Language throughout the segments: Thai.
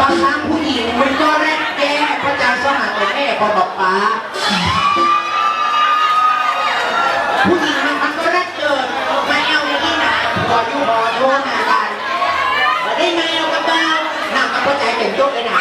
บางครั้งผู้หญิงมันก็แรกแก้พระจารย์สมัครแม่พอบอกป้าผู้หญิงมันมันก็แรกเกิดมาเอาอย่างนี้นะพออยู่พอโทษนะกันมาได้มาเอากับเป๋านั่งกับพ่อใจเต็มยกเลยนะ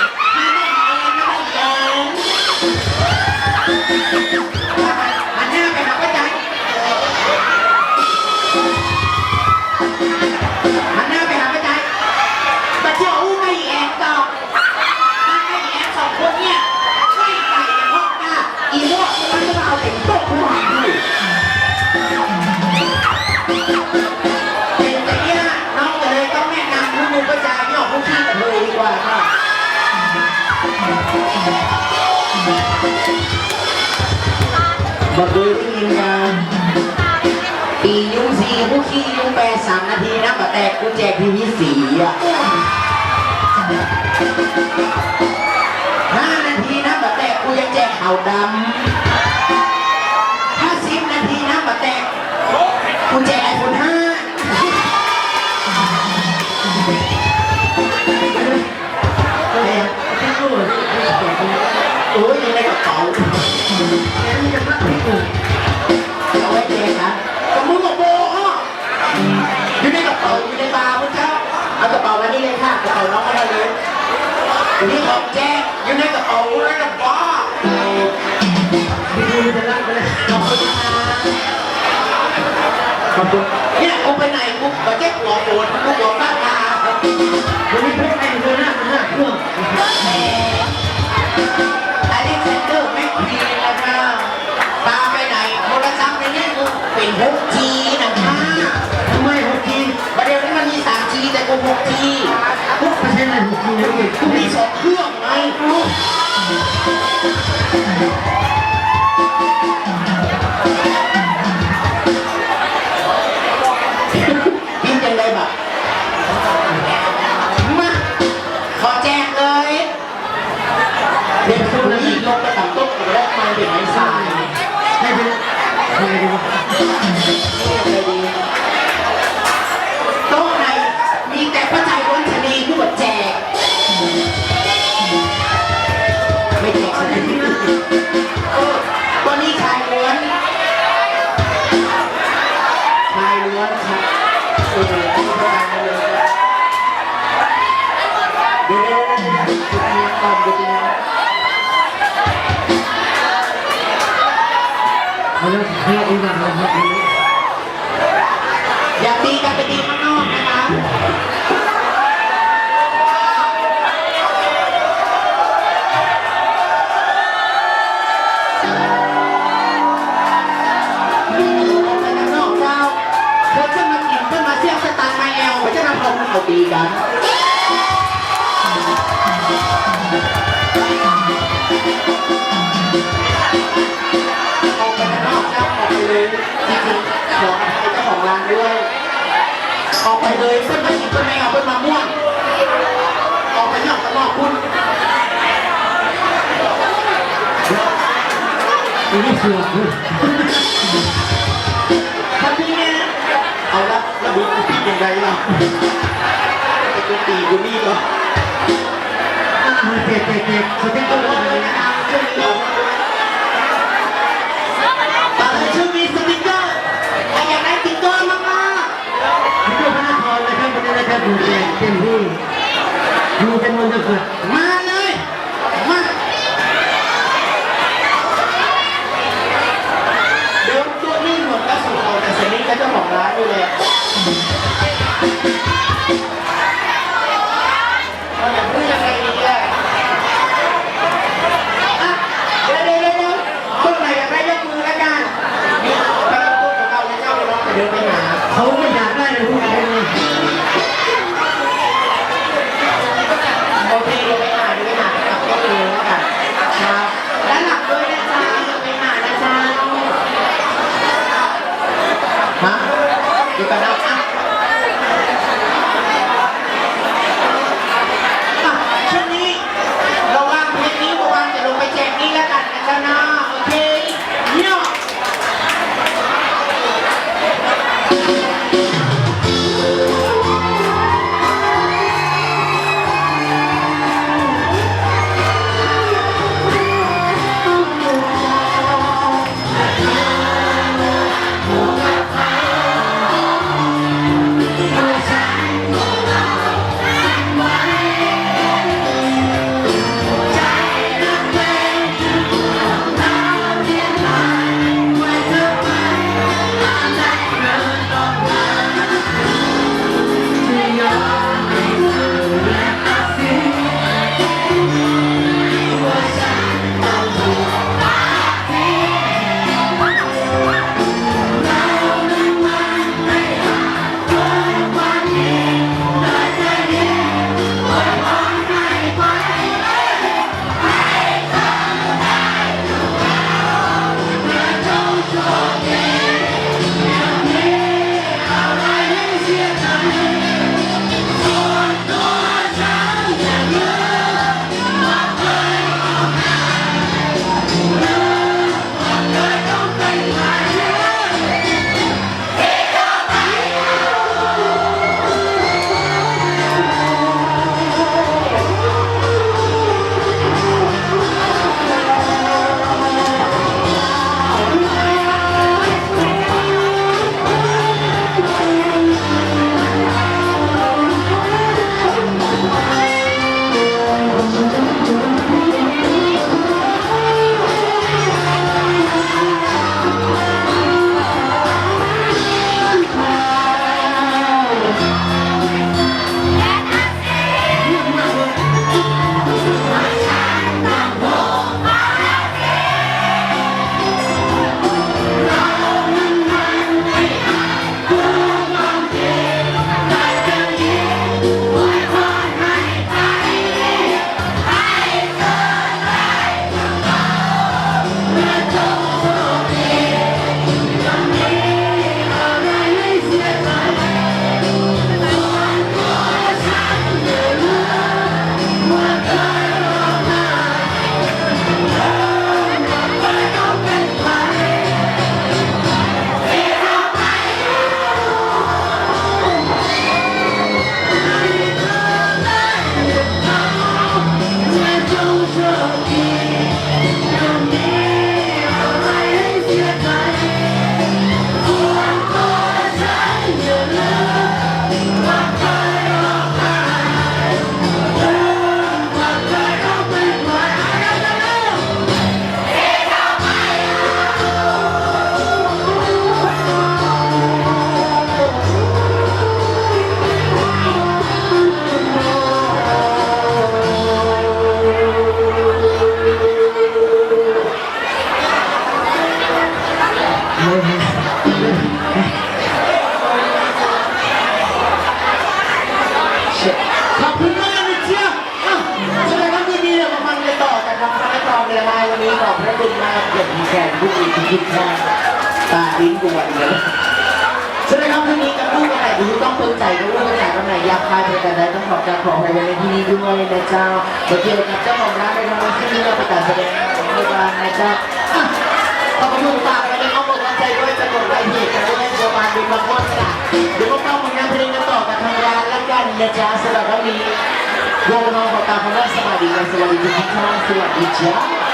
บอกเลยได้ยินกันปียุงสีผู้ขี้ยุงแปรสามนาทีนะแต่แตกกูแจกทีวีสีอะห้านาทีนะบัตแตกกูยังแจกข่าวดำ กระมุ้งกระโปงอะอยู่ในกระเป๋าอยู่ในบาร์พุทธเจ้าเอากระเป๋ามานี่เลยค่ะกระเป๋าน้องมาได้เลยนี่ของแจ้อยู่ในกระเป๋าเลยนกระเป้าพี่ดูจะรักไปเลยขอบคุณนะขอบคุณเนี่ยกูไปไหนกูมาเจ๊กหัวโอนกูหัวป้าตาวันนี้เพื่อนไอ้เพื่อนหน้าหน้าเครื่องอเล็กซานเดอร์แม็กควีนนะคะปา รศัพท์ในนี้กูเป็นหกจีนะคะทำไมหกจีประเดี๋ยวนี้มันมีสามจีแต่กูหกจีพวกประเทศไหนถูกจริงเลยกูมี โต๊ะไหนมีแต่พระใจล้วนชนีที่บดแจก ไม่แจกชนีเออตัวนี้ชายล้วนชายล้วนครับเออที่พระใจเลยเดี๋ยวเดี๋ยเดี๋ยวจุดเนี้ยก่อนจุดเนี้ยเขาจะให้เองนะครับ จะนำเอาเอาตีกันออกไปข้างนอกเจ้าออกไปเลยจริงๆขออภัยเจ้าของร้านด้วย ออกไปเลยเพื่อนมากินเพื่อนไม่เอาเพื่อนมาม่วงออกไปนอกข้างนอกคุณนี่ไม่เชื่อคุณทำพี่เนี่ยเอาละระบุกูผิดยังไงล่ะ ไอ้กูตีกูนี่ก็เจ็บเจ็บเจ็บสติ๊กเกเลยนะครับช่วงนี้ตอนช่วงนี้สติ๊กเกอร์ใครอยากได้สติ๊กเกอร์มากผมอยู่พระนครนะครับวันนี้นะครับดูแลเต็มที่ดูเป็นวันจะเกิดๆมาเลยมา ขอบคุณมากนะเจี๊ยบอะแสดงว่าดีๆมามันจต่อกันนะครับตอนเวลาวันนี้ขอบพระคุณมากเกิดมีแขกผู้มีคุณค่าตาดิ้นกวนเลยใช่ไหครับคืนนี้จะพูดอะไรดีต้องเปิดใจรู้ว่าจะทำไหนยากพายไปกันไหนต้องขอบการขอไปในที่นี้ด้วยนะเจ้าเดี๋ยเกี่ยกับเจ้าของร้านในวันที่นี้เราประกาศแสดงในวันนะเจ้าขอบคุณมาก กดไลค์เพจกันด้วยประมาณเป็นบางคนนะเดี๋ยวก็ต้องมึงานเพลงกันต่อกับทางร้านและกันนะจ๊ะสำหรับวันนี้วงเราขอตามคำว่าสวัสดีกันสวัสดีทุกท่านสวัสดีจ้า